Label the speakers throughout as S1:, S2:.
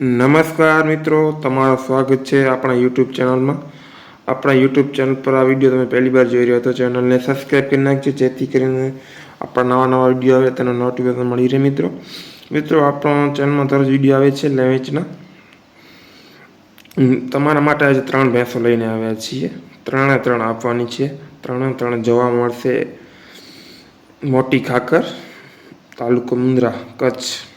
S1: નમસ્કાર મિત્રો, તમારું સ્વાગત છે આપણા યુટ્યુબ ચેનલમાં. આપણા યુટ્યુબ ચેનલ પર આ વીડિયો તમે પહેલી વાર જોઈ રહ્યા તો ચેનલને સબસ્ક્રાઈબ કરી નાખજો, જેથી કરીને આપણા નવા નવા વીડિયો આવે તેનો નોટિફિકેશન મળી રહે મિત્રો. મિત્રો, આપણો ચેનલમાં દરરોજ વીડિયો આવે છે લેવેચના તમારા માટે આજે ત્રણ ભેંસો લઈને આવ્યા છીએ. ત્રણે ત્રણ આપવાની છે. ત્રણે ત્રણ જોવા મળશે. મોટી ખાકર, તાલુકો મુંદ્રા, કચ્છ.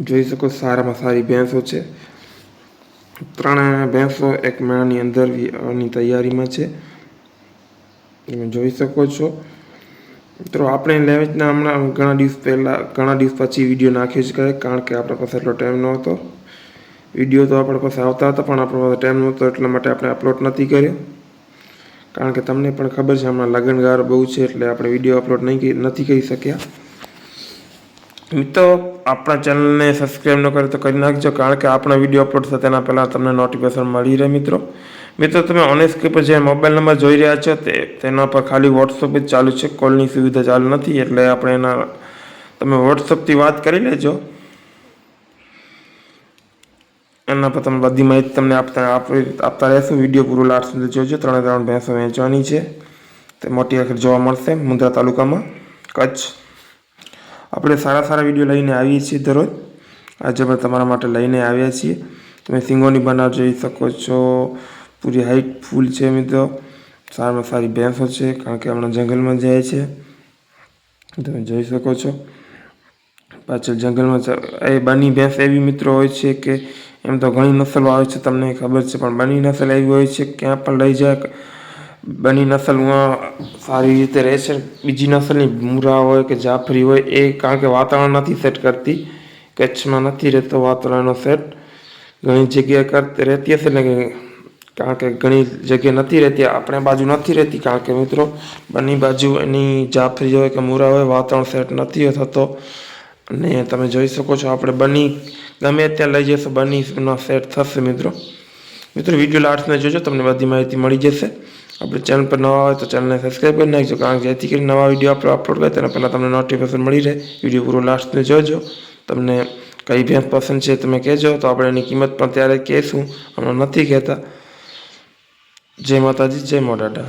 S1: જોઈ શકો સારામાં સારી ભેંસો છે. ત્રણે ભેંસો એક મહિનાની અંદરની તૈયારીમાં છે. તમે જોઈ શકો છો. મિત્રો, આપણે લેવેચના હમણાં ઘણા દિવસ પહેલાં ઘણા દિવસ પછી વીડિયો નાખ્યો છે કારણ કે આપણા પાસે એટલો ટાઈમ નહોતો. વીડિયો તો આપણા પાસે આવતા હતા, પણ આપણા પાસે ટાઈમ નહોતો, એટલા માટે આપણે અપલોડ નથી કર્યો. કારણ કે તમને પણ ખબર છે, હમણાં લગનગાર બહુ છે, એટલે આપણે વીડિયો અપલોડ નહીં નથી કરી શક્યા. મિત્રો આપણા ચેનલને સબસ્ક્રાઈબ ન કરે તો કરી નાખજો, કારણ કે આપણા વીડિયો અપલોડ થતા તેના પહેલાં તમને નોટિફિકેશન મળી રહે મિત્રો. મિત્રો, તમે ઓન પર જે મોબાઈલ નંબર જોઈ રહ્યા છો, તે તેના પર ખાલી વોટ્સઅપ જ ચાલુ છે, કોલની સુવિધા ચાલુ નથી, એટલે આપણે એના તમે વોટ્સઅપથી વાત કરી લેજો. એના પર તમે બધી માહિતી તમને આપતા આપી- આપતા રહેશું વીડિયો પૂરો લાસ્ટ સુધી જોજો, ત્રણે ત્રણ ભેંસો વેચવાની છે. તે મોટી આખર જોવા મળશે મુંદ્રા તાલુકામાં કચ્છ. આપણે સારા સારા વીડિયો લઈને આવીએ છીએ દરરોજ. આજે પણ તમારા માટે લઈને આવ્યા છીએ. તમે સિંગોની બનાવ જોઈ શકો છો. પૂરી હાઈટ ફૂલ છે મિત્રો. સારામાં સારી ભેંસો છે, કારણ કે હમણાં જંગલમાં જાય છે. તમે જોઈ શકો છો. પાછળ જંગલમાં એ બની ભેંસ એવી મિત્રો હોય છે કે એમ તો ઘણી નસલો આવે છે, તમને ખબર છે, પણ બની નસલ એવી હોય છે ક્યાં પણ લઈ જાય બની નસલમાં સારી રીતે રહે છે. બીજી નસલની મૂરા હોય કે જાફરી હોય, એ કારણ કે વાતાવરણ નથી સેટ કરતી, કચ્છમાં નથી રહેતો વાતાવરણનો સેટ ઘણી જગ્યાએ કરતી રહેતી હશે ને કારણ કે ઘણી જગ્યાએ નથી રહેતી, આપણે બાજુ નથી રહેતી. કારણ કે મિત્રો, બંને બાજુ એની જાફરી હોય કે મૂરા હોય, વાતાવરણ સેટ નથી થતો. અને તમે જોઈ શકો છો, આપણે બની, ગમે ત્યાં લઈ જશો બનીનો સેટ થશે મિત્રો. મિત્રો વીડિયો લાસ્ટને જોજો, તમને બધી માહિતી મળી જશે. આપણે ચેનલ પર નવા હોય તો ચેનલને સબસ્ક્રાઈબ કરી નાખજો, કારણ કે જેથી કરીને નવા વીડિયો આપણે અપલોડ કરીએ તેના પહેલાં તમને નોટિફિકેશન મળી રહે. વીડિયો પૂરો લાસ્ટને જોજો. તમને કઈ ભેંસ પસંદ છે તમે કહેજો. તો આપણે એની કિંમત પણ ત્યારે કહેશું. હમણાં નથી કહેતા. જય માતાજી, જય મોડાડા